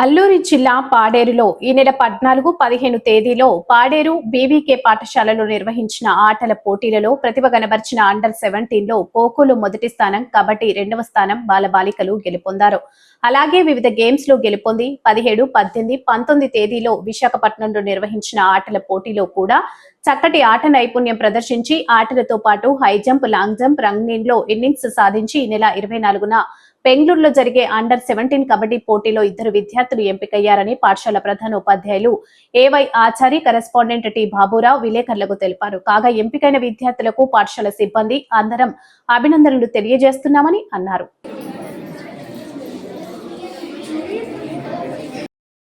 అల్లూరి జిల్లా పాడేరులో ఈ నెల పద్నాలుగు పదిహేను తేదీలో పాడేరు బీవీకే పాఠశాలలో నిర్వహించిన ఆటల పోటీలలో ప్రతిభ కనబర్చిన అండర్ సెవెంటీన్లో ఖోఖోలో మొదటి స్థానం కబడ్డీ రెండవ స్థానం బాలబాలికలు గెలుపొందారు. అలాగే వివిధ గేమ్స్లో గెలుపొంది పదిహేడు పద్దెనిమిది పంతొమ్మిది తేదీలో విశాఖపట్నంలో నిర్వహించిన ఆటల పోటీలో కూడా చక్కటి ఆట నైపుణ్యం ప్రదర్శించి ఆటలతో పాటు హై జంప్ లాంగ్ జంప్ రంగ్లో ఇన్నింగ్స్ సాధించి ఈ నెల ఇరవై నాలుగున బెంగళూరులో జరిగే అండర్ సెవెంటీన్ కబడ్డీ పోటీలో ఇద్దరు విద్యార్థులు ఎంపికయ్యారని పాఠశాల ప్రధాన ఉపాధ్యాయులు A Y Achari correspondent T Baburao విలేకరులకు తెలిపారు. కాగా ఎంపికైన విద్యార్థులకు పాఠశాల సిబ్బంది అందరం అభినందనలు తెలియజేస్తున్నామని అన్నారు.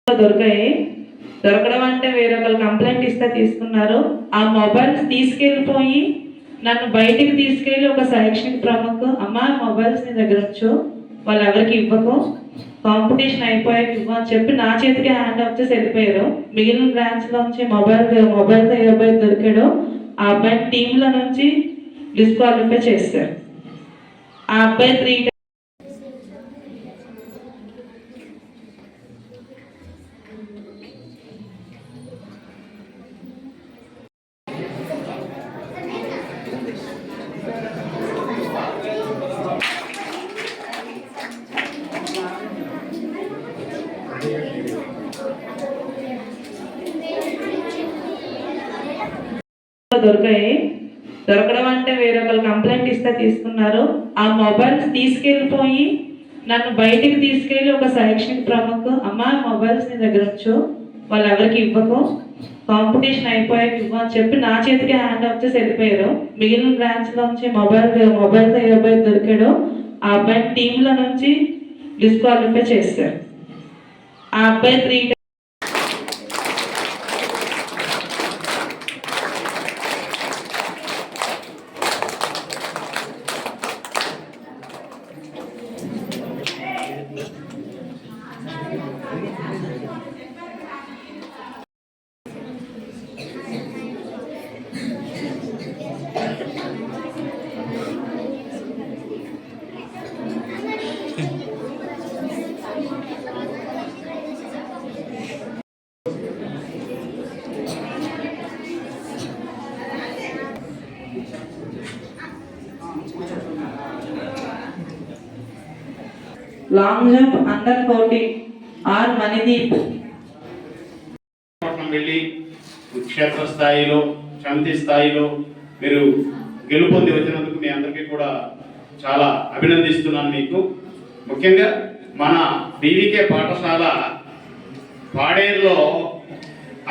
దొరికాయి. దొరకడం అంటే వేరొకరు కంప్లైంట్ ఇస్తే తీసుకున్నారు. ఆ మొబైల్స్ తీసుకెళ్ళిపోయి నన్ను బయటికి తీసుకెళ్ళి ఒక శైక్షణిక ప్రముఖ అమ్మ మొబైల్స్ నీ దగ్గర వచ్చు వాళ్ళు ఎవరికి ఇవ్వకు. కాంపిటీషన్ అయిపోయాక ఇవ్వ అని చెప్పి నా చేతికి హ్యాండ్ ఆఫ్ చేసి వెళ్ళిపోయారు. మిగిలిన బ్రాంచ్ నుంచి మొబైల్ మొబైల్తో ఏ అబ్బాయి దొరికాడో. ఆ అబ్బాయి టీంలో నుంచి డిస్క్వాలిఫై చేశారు. ఆ అబ్బాయి త్రీ దొరికాయి. దొరకడం అంటే వేరొకరు కంప్లైంట్ ఇస్తే తీసుకున్నారు. ఆ మొబైల్స్ తీసుకెళ్ళిపోయి నన్ను బయటికి తీసుకెళ్ళి ఒక సెలక్షన్ ప్రముఖ అమ్మ మొబైల్స్ నీ దగ్గర వచ్చు వాళ్ళు ఎవరికి ఇవ్వకు కాంపిటీషన్ అయిపోయాక ఇవ్వ అని చెప్పి నా చేతికి హ్యాండ్ ఆఫ్ చేసి వెళ్ళిపోయారు. మిగిలిన బ్రాంచ్ నుంచి మొబైల్ మొబైల్తో ఏ అబ్బాయి దొరికాడో. ఆ అబ్బాయి టీంలో నుంచి డిస్క్వాలిఫై చేశారు. ఆ అబ్బాయి three long jump under fourteen R Manideep. వెళ్ళి క్షేత్ర స్థాయిలో శాంతి స్థాయిలో మీరు గెలుపొంది వచ్చినందుకు మీ అందరికీ కూడా చాలా అభినందిస్తున్నాను మీకు. ముఖ్యంగా మన బీవీకే పాఠశాల పాడేరులో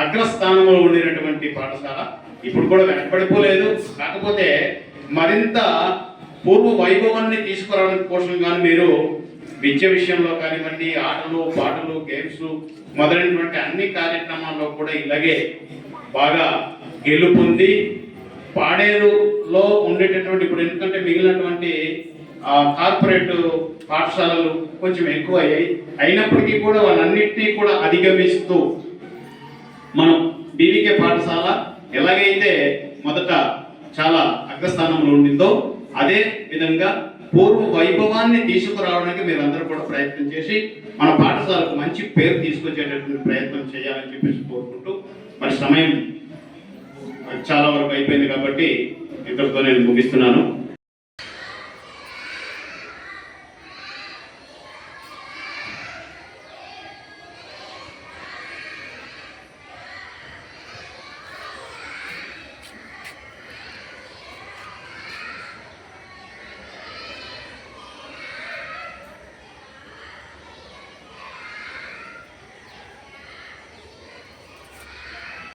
అగ్రస్థానంలో ఉండినటువంటి పాఠశాల ఇప్పుడు కూడా వెనకబడిపోలేదు. కాకపోతే మరింత పూర్వ వైభవాన్ని తీసుకురావడానికి కోసం కానీ మీరు విద్య విషయంలో కానివ్వండి ఆటలు పాటలు గేమ్స్ మొదలైనటువంటి అన్ని కార్యక్రమాల్లో కూడా ఇలాగే బాగా గెలుపొంది పాడేరులో ఉండేటటువంటి ఇప్పుడు ఎందుకంటే మిగిలినటువంటి కార్పొరేట్ పాఠశాలలు కొంచెం ఎక్కువ అయ్యాయి అయినప్పటికీ కూడా వాళ్ళన్నింటినీ కూడా అధిగమిస్తూ మనం బీవీకే పాఠశాల ఎలాగైతే మొదట చాలా అగ్రస్థానంలో ఉండిందో అదే విధంగా పూర్వ వైభవాన్ని తీసుకురావడానికి మీరందరూ కూడా ప్రయత్నం చేసి మన పాఠశాలకు మంచి పేరు తీసుకొచ్చేటటువంటి ప్రయత్నం చేయాలని చెప్పేసి కోరుకుంటూ మరి సమయం చాలా వరకు అయిపోయింది కాబట్టి ఇక్కడితో నేను ముగిస్తున్నాను.